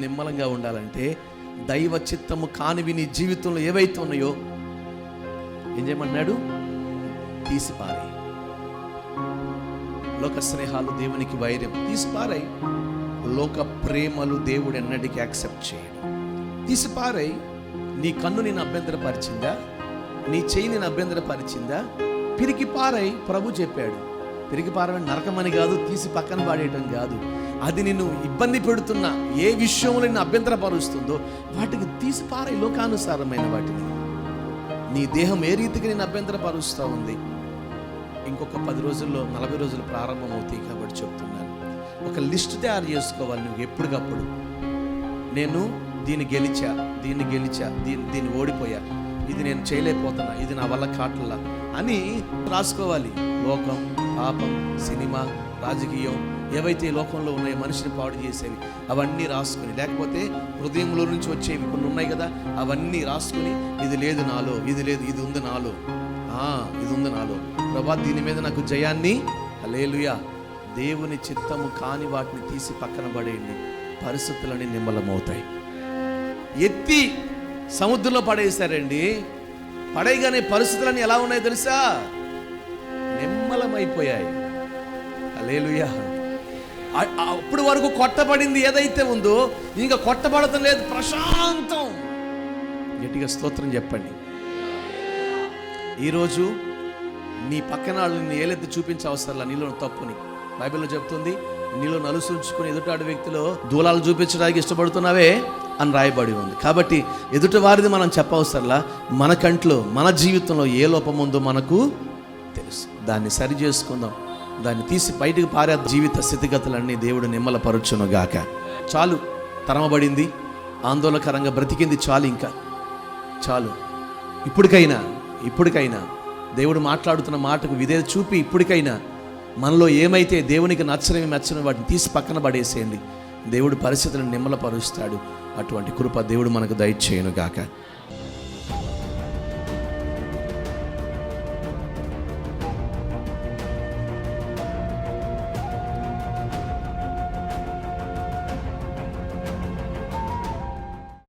నిమ్మలంగా ఉండాలంటే దైవ చిత్తము కానివి నీ జీవితంలో ఏవైతే ఉన్నాయో ఏం చేయమన్నాడు? తీసిపారాయి. లోక స్నేహాలు దేవునికి వైర్యం. తీసిపారాయి. లోక ప్రేమలు దేవుడు ఎన్నటికీ యాక్సెప్ట్ చేయడు. తీసిపారాయి. నీ కన్ను నేను అభ్యంతరపరిచిందా? నీ చెయ్యి నేను అభ్యంతరపరిచిందా? పిరికి పారై ప్రభు చెప్పాడు. పిరికి పారని నరకమని కాదు తీసి పక్కన పాడేయటం కాదు. అది నిన్ను ఇబ్బంది పెడుతున్న ఏ విషయంలో నిన్ను అభ్యంతరపరుస్తుందో వాటికి తీసిపారే లోకానుసారమైన వాటిని. నీ దేహం ఏ రీతికి నేను అభ్యంతరపరుస్తూ ఉంది? ఇంకొక పది రోజుల్లో నలభై రోజులు ప్రారంభం అవుతాయి కాబట్టి చెప్తున్నాను. ఒక లిస్ట్ తయారు చేసుకోవాలి నువ్వు ఎప్పటికప్పుడు. నేను దీన్ని గెలిచా దీన్ని గెలిచా దీన్ని దీన్ని ఓడిపోయా ఇది నేను చేయలేకపోతున్నా ఇది నా వల్ల కాట్లా అని రాసుకోవాలి. లోకం పాపం సినిమా రాజకీయం ఏవైతే లోకంలో ఉన్నాయో మనిషిని పాడు చేసేవి అవన్నీ రాసుకుని లేకపోతే హృదయంలో నుంచి వచ్చేవి కొన్ని ఉన్నాయి కదా అవన్నీ రాసుకుని ఇది లేదు నాలో ఇది లేదు ఇది ఉంది నాలో. ఆ, ఇది ఉంది నాలో. ప్రభా దీని మీద నాకు జయాన్ని లేలుయా దేవుని చిత్తము కాని వాటిని తీసి పక్కన పడేయండి. పరిస్థితులని నిమ్మలమవుతాయి. ఎత్తి సముద్రంలో పడేశారండి. పడేయగానే పరిస్థితులన్నీ ఎలా ఉన్నాయో తెలుసా? అయిపోయాయి అలేలుయా అప్పుడు వరకు కొట్టబడింది ఏదైతే ఉందో ఇంకా కొట్టబడటం లేదు ప్రశాంతం. గట్టిగా స్తోత్రం చెప్పండి. ఈరోజు నీ పక్కన వాళ్ళని ఏలెత్తి చూపించే అవసరంలా నీలో తప్పుని. బైబిల్లో చెప్తుంది నీలో నలుసూర్చుకుని ఎదుటాడు వ్యక్తిలో దూలాలు చూపించడానికి ఇష్టపడుతున్నావే అని రాయబడి ఉంది. కాబట్టి ఎదుటి వారిది మనం చెప్పవసరలా మన కంట్లో మన జీవితంలో ఏ లోపం ఉందో మనకు తెలుసు. దాన్ని సరి చేసుకుందాం. దాన్ని తీసి బయటకు పారే జీవిత స్థితిగతులన్నీ దేవుడు నిమ్మలపరచును గాక చాలు తరమబడింది. ఆందోళనకరంగా బ్రతికింది చాలు ఇంకా. చాలు. ఇప్పటికైనా ఇప్పటికైనా దేవుడు మాట్లాడుతున్న మాటకు విధేయత చూపి ఇప్పటికైనా మనలో ఏమైతే దేవునికి నచ్చనివి మెచ్చని వాటిని తీసి పక్కన పడేసేయండి. దేవుడు పరిస్థితులను నిమ్మలపరుస్తాడు. అటువంటి కృప దేవుడు మనకు దయచేయను గాక